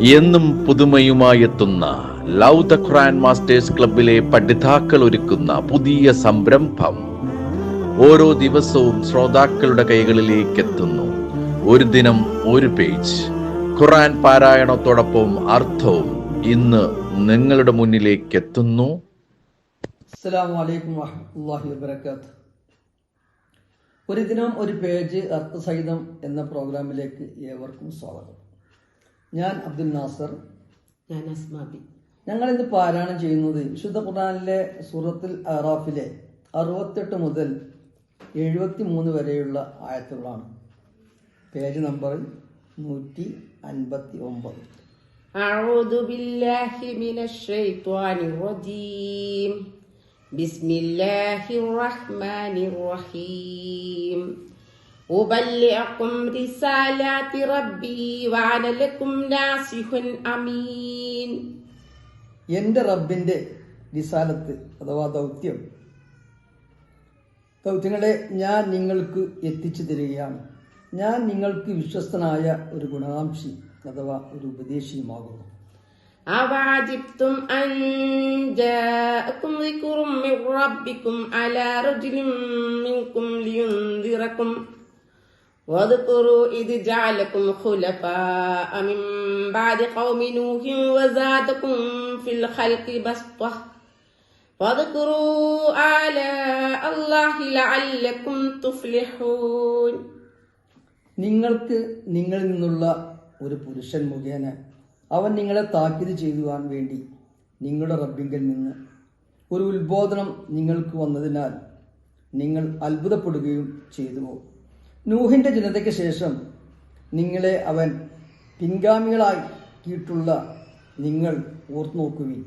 എന്നും പുതുമയുമായെത്തുന്ന love the Quran masters ക്ലബിലെ പഠിതാക്കൾ ഒരുക്കുന്ന പുതിയ സംരംഭം ഓരോ ദിവസവും ശ്രോതാക്കളുടെ കൈകളിലേക്ക് എത്തുന്നു ഒരു ദിനം ഒരു പേജ്. ഖുറാൻ പാരായണത്തോടൊപ്പം അർത്ഥവും ഇന്ന് നിങ്ങളുടെ മുന്നിലേക്ക് എത്തുന്നു ഒരു ദിനം ഒരു പേജ് അർത്ഥസഹിതം എന്ന പ്രോഗ്രാമിലേക്ക് ഏവർക്കും സ്വാഗതം. ഞാൻ അബ്ദുൽ നാസർ ഞാൻ അസ്മാബി ഞങ്ങൾ ഇന്ന് പാരായണം ചെയ്യുന്നത് വിശുദ്ധ ഖുർആനിലെ സൂറത്തുൽ അറാഫിലെ അറുപത്തെട്ട് മുതൽ എഴുപത്തി മൂന്ന് വരെയുള്ള ആയത്തുകളാണ് പേജ് നമ്പർ നൂറ്റി അൻപത്തി ഒമ്പത് أعوذ بالله من الشيطان الرجيم بسم الله الرحمن الرحيم أبلغكم رسالات ربي وأنا لكم ناصح أمين എൻ്റെ റബ്ബിൻ്റെ വിശാലത്ത് അഥവാ ദൗത്യം ദൗത്യങ്ങളെ ഞാൻ നിങ്ങൾക്ക് എത്തിച്ചു തരികയാണ് ഞാൻ നിങ്ങൾക്ക് വിശ്വസ്തനായ ഒരു ഗുണകാംക്ഷി അഥവാ ഒരു ഉപദേശിയുമാകുന്നു أوعجبتم أن جاءكم ذكر من ربكم على رجل منكم لينذركم واذكروا إذ جعلكم خلفاء من بعد قوم نوح وزادكم في الخلق بسطة فاذكروا آلاء الله لعلكم تفلحون നിങ്ങൾക്ക് നിങ്ങളിൽ നിന്നുള്ള ഒരു പുരുഷൻ മുഖേന അവൻ നിങ്ങളെ താക്കീത് ചെയ്യുവാൻ വേണ്ടി നിങ്ങളുടെ റബ്ബിങ്കിൽ നിന്ന് ഒരു ഉത്ബോധനം നിങ്ങൾക്ക് വന്നതിനാൽ നിങ്ങൾ അത്ഭുതപ്പെടുകയും ചെയ്തുവോ നൂഹിന്റെ ജനതയ്ക്ക് ശേഷം നിങ്ങളെ അവൻ പിൻഗാമികളാക്കിയിട്ടുള്ള നിങ്ങൾ ഓർത്തു നോക്കുവിൻ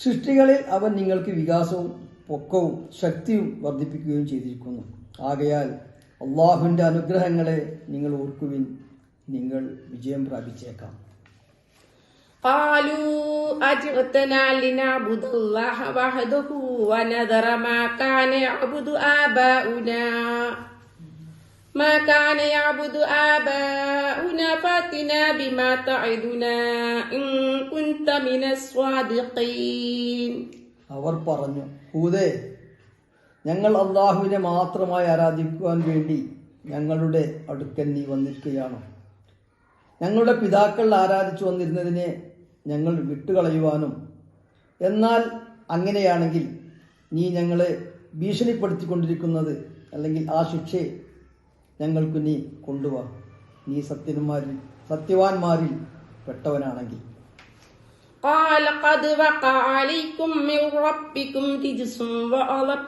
സൃഷ്ടികളിൽ അവൻ നിങ്ങൾക്ക് വികാസവും പൊക്കവും ശക്തിയും വർദ്ധിപ്പിക്കുകയും ചെയ്തിരിക്കുന്നു ആകയാൽ അള്ളാഹുവിൻ്റെ അനുഗ്രഹങ്ങളെ നിങ്ങൾ ഓർക്കുവിൻ നിങ്ങൾ വിജയം പ്രാപിച്ചേക്കാം قالوا أجئتنا لنعبد الله وحده ونذر ما كان يعبد آباؤنا ما كان يعبد آباؤنا فاتنا بما تعدنا إن كنت من الصادقين അവർ പറഞ്ഞു ഹൂദേ ഞങ്ങൾ അള്ളാഹുവിനെ മാത്രമായി ആരാധിക്കുവാൻ വേണ്ടി ഞങ്ങളുടെ അടുക്കൽ നീ വന്നിരിക്കുകയാണോ ഞങ്ങളുടെ പിതാക്കൾ ആരാധിച്ചു വന്നിരുന്നതിനെ ഞങ്ങൾ വിട്ടുകളയുവാനും എന്നാൽ അങ്ങനെയാണെങ്കിൽ നീ ഞങ്ങളെ ഭീഷണിപ്പെടുത്തിക്കൊണ്ടിരിക്കുന്നത് അല്ലെങ്കിൽ ആ ശിക്ഷയെ ഞങ്ങൾക്ക് നീ കൊണ്ടുവാ നീ സത്യന്മാരിൽ സത്യവാന്മാരിൽ പെട്ടവനാണെങ്കിൽ قال قد وقع عليكم من ربكم رجس وغضب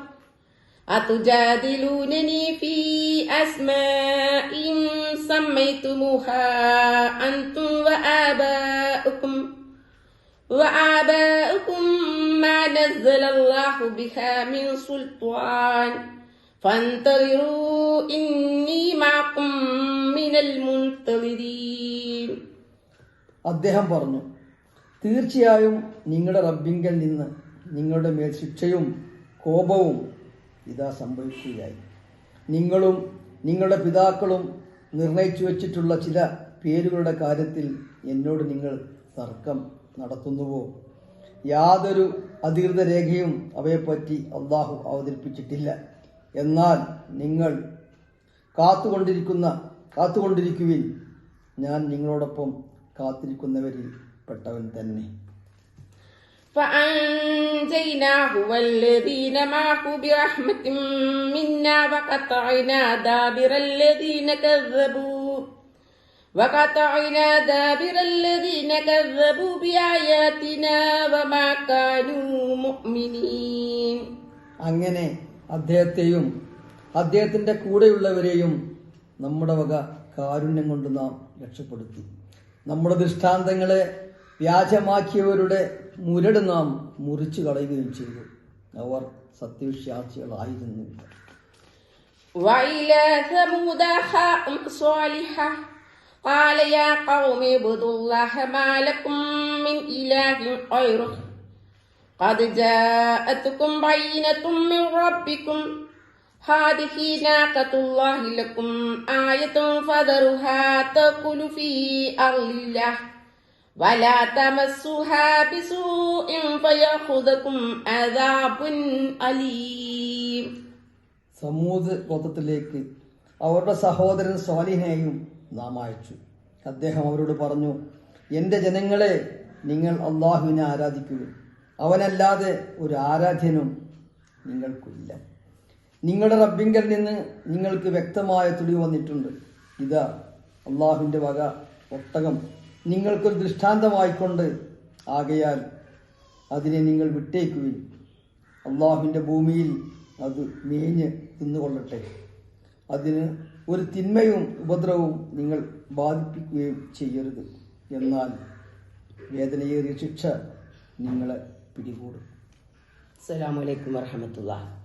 أتجادلونني في أسماء سميتموها أنتم وآباؤكم وآباؤكم ما نزل الله بها من سلطان فانتظروا إني معكم من المنتظرين അദ്ദേഹം പറഞ്ഞു തീർച്ചയായും നിങ്ങളുടെ റബ്ബിങ്കൽ നിന്ന് നിങ്ങളുടെ മേൽ ശിക്ഷയും കോപവും ഇതാ സംഭവിക്കുകയായി നിങ്ങളും നിങ്ങളുടെ പിതാക്കളും നിർണയിച്ചു വച്ചിട്ടുള്ള ചില പേരുകളുടെ കാര്യത്തിൽ എന്നോട് നിങ്ങൾ തർക്കം നടത്തുന്നുവോ യാതൊരു അധികൃത രേഖയും അവയെപ്പറ്റി അള്ളാഹു അവതരിപ്പിച്ചിട്ടില്ല എന്നാൽ നിങ്ങൾ കാത്തുകൊണ്ടിരിക്കുന്ന കാത്തുകൊണ്ടിരിക്കുവിൻ ഞാൻ നിങ്ങളോടൊപ്പം കാത്തിരിക്കുന്നവരിൽ പെട്ടവൻ തന്നെ فأنجيناه والذين معه برحمة منا وقطعنا دابر الذين كذبوا وقطعنا دابر الذين كذبوا بآياتنا وما كانوا مؤمنين അങ്ങനെ അദ്ദേഹത്തെയും അദ്ദേഹത്തിൻ്റെ കൂടെയുള്ളവരെയും നമ്മുടെ വക കാരുണ്യം കൊണ്ട് നാം രക്ഷപ്പെടുത്തി നമ്മുടെ ദൃഷ്ടാന്തങ്ങളെ വ്യാജമാക്കിയവരുടെ മുരട് നാം മുറിച്ചു കളയുകയും ചെയ്തു അവർ സത്യവിശ്വാസികളായിരുന്നില്ല وإلى ثمود أخاهم صالحا قال يا قوم اعبدوا الله ما لكم من إله غيره قد جاءتكم بينة من ربكم هذه ناقة الله لكم آية فذرها تأكل في أرض الله ولا تمسوها بسوء فيأخذكم عذاب أليم സമൂത് ഗോത്രത്തിലേക്ക് അവരുടെ സഹോദരൻ സ്വാലിഹിനെയും നാം അയച്ചു അദ്ദേഹം അവരോട് പറഞ്ഞു എൻ്റെ ജനങ്ങളെ നിങ്ങൾ അള്ളാഹുവിനെ ആരാധിക്കുക അവനല്ലാതെ ഒരു ആരാധ്യനും നിങ്ങൾക്കില്ല. നിങ്ങളുടെ റബ്ബിങ്കൽ നിന്ന് നിങ്ങൾക്ക് വ്യക്തമായ തുടി വന്നിട്ടുണ്ട്. ഇതാ അള്ളാഹുവിന്റെ വക ഒട്ടകം. നിങ്ങൾക്കൊരു ദൃഷ്ടാന്തമായിക്കൊണ്ട് ആകയാൽ അതിനെ നിങ്ങൾ വിട്ടേക്കുകയും അള്ളാഹുവിന്റെ ഭൂമിയിൽ അത് മേഞ്ഞ് തിന്നുകൊള്ളട്ടെ അതിന് ഒരു തിന്മയും ഉപദ്രവവും നിങ്ങൾ ബാധിപ്പിക്കുകയും ചെയ്യരുത്. എന്നാൽ വേദനയേറിയ ശിക്ഷ നിങ്ങളെ പിടികൂടും. അസ്സലാമു അലൈക്കും വറഹമത്തുള്ള